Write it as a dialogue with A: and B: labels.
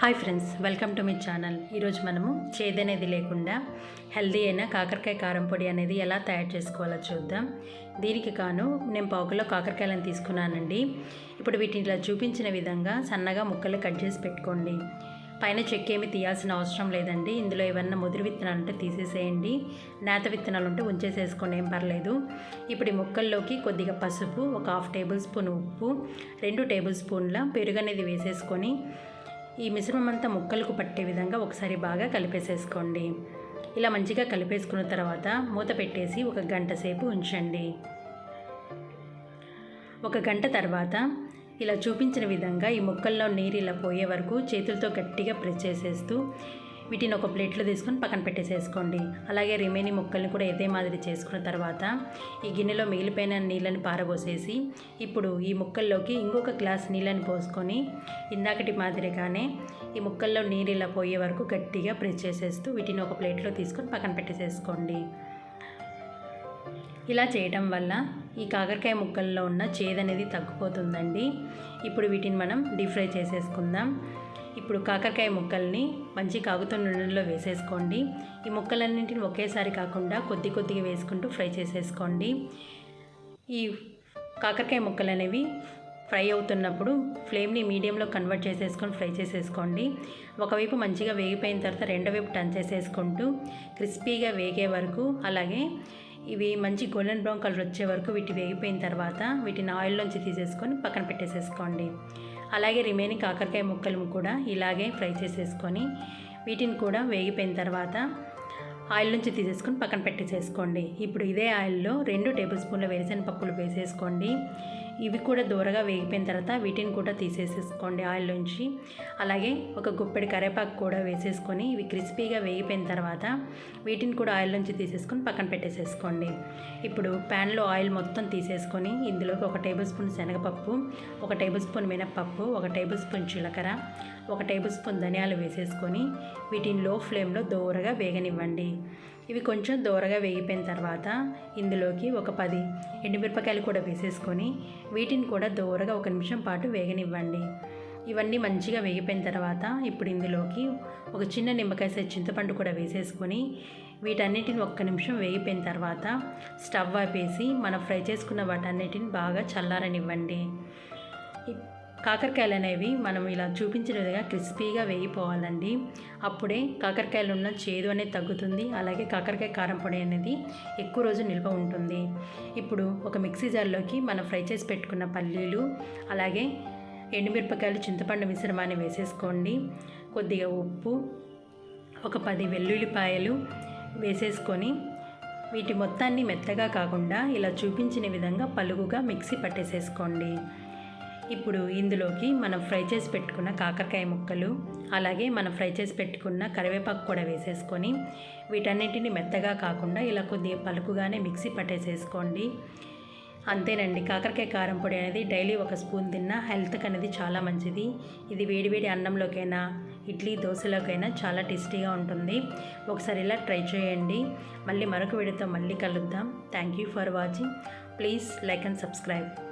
A: Hi friends welcome to మీ channel. ఈరోజు మనము చేదనేది లేకుండా హెల్దీ అయిన కాకరకాయ కారం పొడి అనేది ఎలా తయారు చేసుకోవాలో చూద్దాం. దీనికి కాను నేను పావుకిలో కాకరకాయలను తీసుకున్నానండి. ఇప్పుడు వీటిని ఇలా చూపించిన విధంగా సన్నగా ముక్కలు కట్ చేసి పెట్టుకోండి. పైన చెక్ ఏమి తీయాల్సిన అవసరం లేదండి. ఇందులో ఏమన్నా ముదిరి విత్తనాలు ఉంటే తీసేసేయండి. నేత విత్తనాలు ఉంటే ఉంచేసేసుకోండి ఏం పర్లేదు. ఇప్పుడు ఈ ముక్కల్లోకి కొద్దిగా పసుపు ఒక హాఫ్ టేబుల్ స్పూన్ ఉప్పు రెండు టేబుల్ స్పూన్ల పెరుగు అనేది వేసేసుకొని ఈ మిశ్రమం అంతా ముక్కలకు పట్టే విధంగా ఒకసారి బాగా కలిపేసేసుకోండి. ఇలా మంచిగా కలిపేసుకున్న తర్వాత మూత పెట్టేసి ఒక గంట సేపు ఉంచండి. ఒక గంట తర్వాత ఇలా చూపించిన విధంగా ఈ ముక్కల్లో నీరు ఇలా పోయే వరకు చేతులతో గట్టిగా ప్రెస్ చేసేస్తూ వీటిని ఒక ప్లేట్లో తీసుకొని పక్కన పెట్టేసేసుకోండి. అలాగే రిమైనింగ్ ముక్కల్ని కూడా ఇదే మాదిరి చేసుకున్న తర్వాత ఈ గిన్నెలో మిగిలిపోయిన నీళ్ళని పారబోసేసి ఇప్పుడు ఈ ముక్కల్లోకి ఇంకొక గ్లాస్ నీళ్ళని పోసుకొని ఇందాకటి మాదిరిగానే ఈ ముక్కల్లో నీరు ఇలా పోయే వరకు గట్టిగా ప్రెస్ చేసేస్తూ వీటిని ఒక ప్లేట్లో తీసుకొని పక్కన పెట్టేసేసుకోండి. ఇలా చేయటం వల్ల ఈ కాకరకాయ ముక్కల్లో ఉన్న చేదు అనేది తగ్గిపోతుందండి. ఇప్పుడు వీటిని మనం డీప్ ఫ్రై చేసేసుకుందాం. ఇప్పుడు కాకరకాయ ముక్కల్ని మంచి కాగుతున్న నూనెలో వేసేసుకోండి. ఈ ముక్కలన్నింటిని ఒకేసారి కాకుండా కొద్ది కొద్దిగా వేసుకుంటూ ఫ్రై చేసేసుకోండి. ఈ కాకరకాయ ముక్కలు అనేవి ఫ్రై అవుతున్నప్పుడు ఫ్లేమ్ని మీడియంలో కన్వర్ట్ చేసేసుకొని ఫ్రై చేసేసుకోండి. ఒకవైపు మంచిగా వేగిపోయిన తర్వాత రెండో వైపు టర్న్ చేసేసుకుంటూ క్రిస్పీగా వేగే వరకు అలాగే ఇవి మంచి గోల్డెన్ బ్రౌన్ కలర్ వచ్చే వరకు వీటి వేగిపోయిన తర్వాత వీటిని ఆయిల్లోంచి తీసేసుకొని పక్కన పెట్టేసేసుకోండి. అలాగే రిమైనింగ్ కాకరకాయ ముక్కలు కూడా ఇలాగే ఫ్రై చేసేసుకొని వీటిని కూడా వేగిపోయిన తర్వాత ఆయిల్ నుంచి తీసేసుకొని పక్కన పెట్టేసేసుకోండి. ఇప్పుడు ఇదే ఆయిల్లో రెండు టేబుల్ స్పూన్ల వేరుశెనగ పప్పులు వేసేసుకోండి. ఇవి కూడా దూరగా వేగిపోయిన తర్వాత వీటిని కూడా తీసేసేసుకోండి ఆయిల్ నుంచి. అలాగే ఒక గుప్పెడి కరివేపాకు కూడా వేసేసుకొని ఇవి క్రిస్పీగా వేగిపోయిన తర్వాత వీటిని కూడా ఆయిల్ నుంచి తీసేసుకొని పక్కన పెట్టేసేసుకోండి. ఇప్పుడు ప్యాన్లో ఆయిల్ మొత్తం తీసేసుకొని ఇందులోకి ఒక టేబుల్ స్పూన్ శనగపప్పు ఒక టేబుల్ స్పూన్ మినప్పప్పు ఒక టేబుల్ స్పూన్ జీలకర్ర ఒక టేబుల్ స్పూన్ ధనియాలు వేసేసుకొని వీటిని లో ఫ్లేమ్లో దూరగా వేగనివ్వండి. ఇవి కొంచెం దూరగా వేగిపోయిన తర్వాత ఇందులోకి ఒక పది ఎండుమిరపకాయలు కూడా వేసేసుకొని వీటిని కూడా దోరగా ఒక నిమిషం పాటు వేగనివ్వండి. ఇవన్నీ మంచిగా వేగిపోయిన తర్వాత ఇప్పుడు ఇందులోకి ఒక చిన్న నిమ్మకాయ సైజ్ చింతపండు కూడా వేసేసుకొని వీటన్నిటిని ఒక్క నిమిషం వేగిపోయిన తర్వాత స్టవ్ ఆపేసి మనం ఫ్రై చేసుకున్న వాటన్నిటిని బాగా చల్లారనివ్వండి. కాకరకాయలు అనేవి మనం ఇలా చూపించిన విధంగా క్రిస్పీగా వేయిపోవాలండి అప్పుడే కాకరకాయలు ఉన్న చేదు అనేది తగ్గుతుంది. అలాగే కాకరకాయ కారం పొడి అనేది ఎక్కువ రోజు నిల్వ ఉంటుంది. ఇప్పుడు ఒక మిక్సీ జార్లోకి మనం ఫ్రై చేసి పెట్టుకున్న పల్లీలు అలాగే ఎండుమిరపకాయలు చింతపండు మిశ్రమాన్ని వేసేసుకోండి. కొద్దిగా ఉప్పు ఒక పది వెల్లుల్లిపాయలు వేసేసుకొని వీటి మొత్తాన్ని మెత్తగా కాకుండా ఇలా చూపించిన విధంగా పలుగుగా మిక్సీ పట్టేసేసుకోండి. ఇప్పుడు ఇందులోకి మనం ఫ్రై చేసి పెట్టుకున్న కాకరకాయ ముక్కలు అలాగే మనం ఫ్రై చేసి పెట్టుకున్న కరివేపాకు కూడా వేసేసుకొని వీటన్నిటిని మెత్తగా కాకుండా ఇలా కొద్దిగా పలుకుగానే మిక్సీ పట్టేసేసుకోండి. అంతేనండి కాకరకాయ కారం పొడి అనేది డైలీ ఒక స్పూన్ తిన్నా హెల్త్కి అనేది చాలా మంచిది. ఇది వేడివేడి అన్నంలోకైనా ఇడ్లీ దోశలోకైనా చాలా టేస్టీగా ఉంటుంది. ఒకసారి ఇలా ట్రై చేయండి. మళ్ళీ మరొక వీడియోతో మళ్ళీ కలుద్దాం. Thank you for watching. Please like and subscribe.